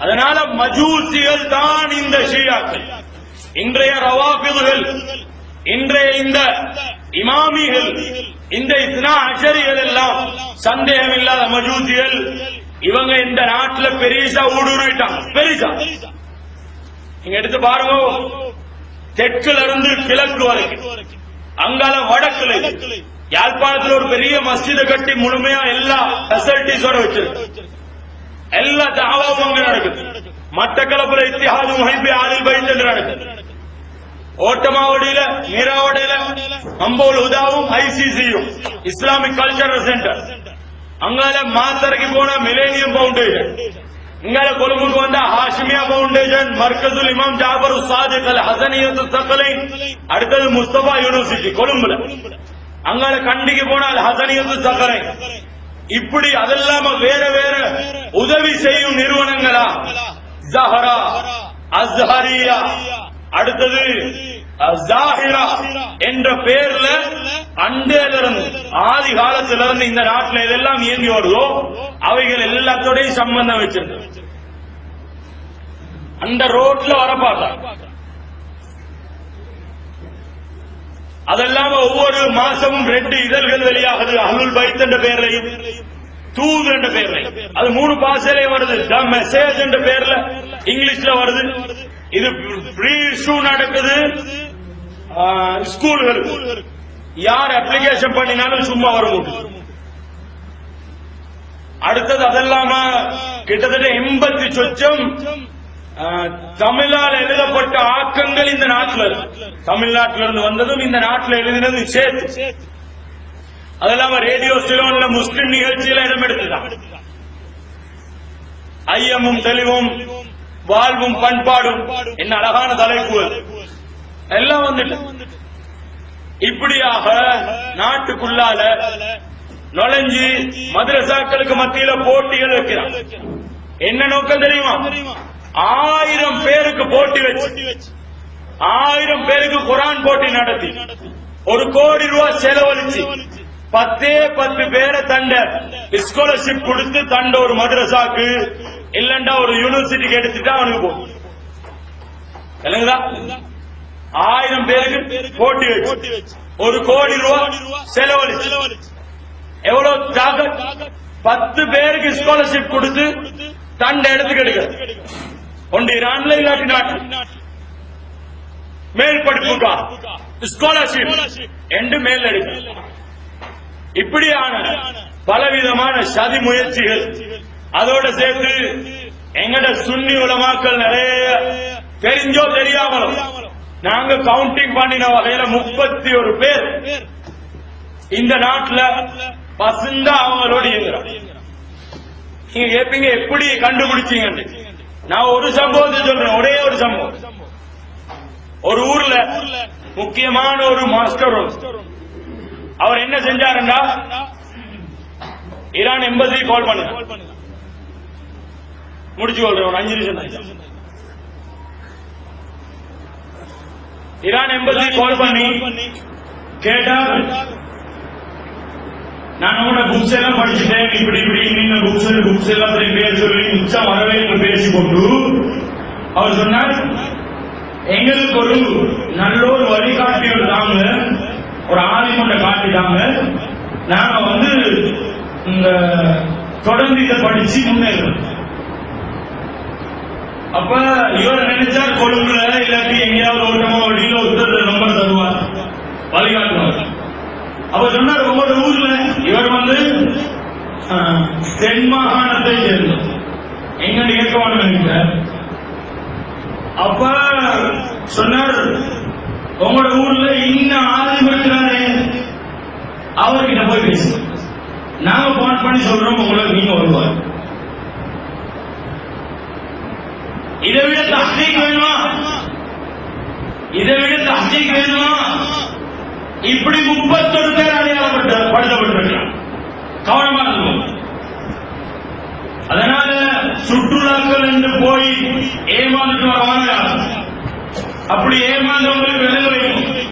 அதனால மஜூசிகள் தான் இந்த ஷியாக்கள். இன்றைய ரவாபிதுகள் இன்றைய இந்த இமாமிகள் இந்த இஸ்னா அஷரிகள் எல்லாம் சந்தேகம் இல்லாத மஜூசிகள் இவங்க இந்த நாட்டுல பெரிசா ஊடுருவிட்டாங்க. பெரிசா. நீங்க எடுத்து பாருங்க தெற்குல இருந்து கிழக்கு வரைக்கும். அங்கால வடக்குல யாழ்ப்பாணத்துல ஒரு பெரிய மஸ்ஜிதை கட்டி முழுமையா எல்லா ஃபெசிலிட்டிஸோட வச்சிருக்கு. தாவாவும் அங்க நடக்குது மட்டக்களப்புல இத்திஹாது முஹைபி ஆலில் பைத் என்று நடக்குது ஓட்டமாவடியில மீராவடியில அம்போல் உதாவும் ஐசிசியும் இஸ்லாமிக் கல்ச்சரல் சென்டர் அங்கால மாத்தரைக்கு போன மிலேனியம் பவுண்டேஷன் இங்கால கொழும்புக்கு வந்த ஹாஷிமியா பவுண்டேஷன் மர்கசுல் இமாம் ஜாபர் சாதிக் அல் ஹசனியத்து சக்கலை அடுத்தது முஸ்தபா யூனிவர்சிட்டி கொழும்புல அங்கால கண்டிக்கு போனால் ஹசனியத்து சக்கரை இப்படி அதெல்லாம வேற வேற உதவி செய்யும் நிறுவனங்களா? ஜஹரா அஸ்ஹரியா. அடுத்தது ஜாஹிரா என்ற பேர்ல அண்டையில இருந்து ஆதி காலத்துல இருந்து இந்த நாட்டுல எதெல்லாம் இயங்கி வருதோ அவைகள் எல்லாத்தோடையும் சம்பந்தம் வச்சிருக்கு. அந்த ரோட்ல வர பார்த்தா அதெல்லாம ஒவ்வொரு மாசமும் ரெண்டு இதழ்கள் வெளியாகுது. அருள் பைத் என்ற பேர்லையும். தூது என்ற பேர்ல. அது மூணு பாசையிலே வருது. த மெசேஜ் என்ற பேர்ல இங்கிலீஷ்ல வருது. இது ஃப்ரீ இஷ்யூ நடக்குது. ஸ்கூல்கள். யார் அப்ளிகேஷன் பண்ணினாலும் சும்மா வரும் அடுத்தது அதெல்லாம கிட்டத்தட்ட எண்பத்தி சொச்சம் தமிழால் எழுதப்பட்ட ஆக்கங்கள் இந்த நாட்டில் இருக்கு. தமிழ்நாட்டில இருந்து வந்ததும் இந்த நாட்டில் எழுதினது சேர்த்து அது இல்லாம ரேடியோ சிலோன்ல முஸ்லிம் நிகழ்ச்சியில இடம் எடுத்துதான். ஐயமும் தெளிவும் வாழ்வும் பண்பாடும். என்ன அழகான தலைப்பு எல்லாம் வந்துட்டு. இப்படியாக நாட்டுக்குள்ளால நுழைஞ்சு மதுரசாக்களுக்கு மத்தியில போட்டிகள் வைக்கிறான். என்ன நோக்கம் தெரியுமா? ஆயிரம் பேருக்கு போட்டி வச்சு. ஆயிரம் பேருக்கு குரான் போட்டி நடத்தி. ஒரு கோடி ரூபாய் செலவழிச்சு. பத்தே பத்து பேரை தண்ட ஸ்காலர்ஷிப் கொடுத்து தண்ட ஒரு மதரசாக்கு இல்லண்டா ஒரு யூனிவர்சிட்டிக்கு எடுத்துட்டா அவனுக்கு போகும் இல்லைங்களா ஆயிரம் பேருக்கு போட்டி வச்சு. ஒரு கோடி ரூபாய் செலவழிச்சு. எவ்வளவு பத்து பேருக்கு ஸ்காலர்ஷிப் கொடுத்து தண்ட இடத்துக்கு எடுக்க ஒன்று ஈரான்ல இல்லாட்டி நாட்டு? மேல் படிப்புக்கா ஸ்காலர்ஷிப் என்று மேல் எடுக்க. இப்படியான பலவிதமான சதி முயற்சிகள் அதோட சேர்த்து எங்கட சுன்னி உலமாக்கள் நிறைய தெரிஞ்சோ தெரியாமலோ நாங்க கவுண்டிங் பண்ணின வகையில முப்பத்தி ஒரு பேர் இந்த நாட்டுல பசுந்தா அவங்களோட இயங்குறோம் நீங்க கேப்பீங்க எப்படி கண்டுபிடிச்சீங்க நான் ஒரு சம்பவத்தை சொல்றேன் ஒரே ஒரு சம்பவம். ஒரு ஊர்ல முக்கியமான ஒரு மாஸ்டர் அவர் என்ன செஞ்சாருண்டா ஈரான் எம்பசி கால் பண்ணு. முடிச்சு கொள்றேன் அஞ்சு நிமிஷம் ஈரான் எம்பசி கால் பண்ணி கேட்டா நான் உங்களோட புக்ஸ் எல்லாம் படிச்சுட்டேன் இப்படி இப்படி நீங்க புக்ஸ் புக்ஸ் எல்லாம் பேர் சொல்லி மிச்சம் வரவே பேசிக்கொண்டு. அவர் சொன்னார் எங்களுக்கு ஒரு நல்ல ஒரு வழிகாட்டியோடு தாங்க ஒரு ஆலிமண்ட காட்டிட்டாங்க. நாங்க வந்து இந்த தொடர்ந்து இதை படிச்சு முன்னேறோம் அப்ப இவர் நினைச்சார் கொழும்புல இல்லாட்டி எங்கேயாவது ஓட்டமோ வழியில ஒருத்தர் நம்பர் தருவார். வழிகாட்டுவார். அவர் சொன்னார் ஒவ்வொரு ஊர்ல இவர் வந்து ஆஹ், தென் மாகாணத்தை சேர்ந்தோம் எங்க கேட்கவான நினைக்கிறார் அப்ப சொன்னார் உங்களோட ஊர்ல இன்னும் ஆறு அவர்கிட்ட போய் பேசு நாங்க போன் பண்ணி சொல்றோம் உங்களை நீங்க வருவார். இதை விட தஹ்தீக் வேணுமா? இதை விட தஹ்தீக் வேணுமா? இப்படி முப்பத்தொரு பேர் அடையாளப்பட்ட படுத்தப்பட்டிருக்கிறார் கவனமா இருக்கும் அதனால சுற்றுலாக்கள் என்று போய் ஏமாந்துட்டு வரவாங்க. அப்படி ஏமாந்தவங்களுக்கு விலக வைக்கும்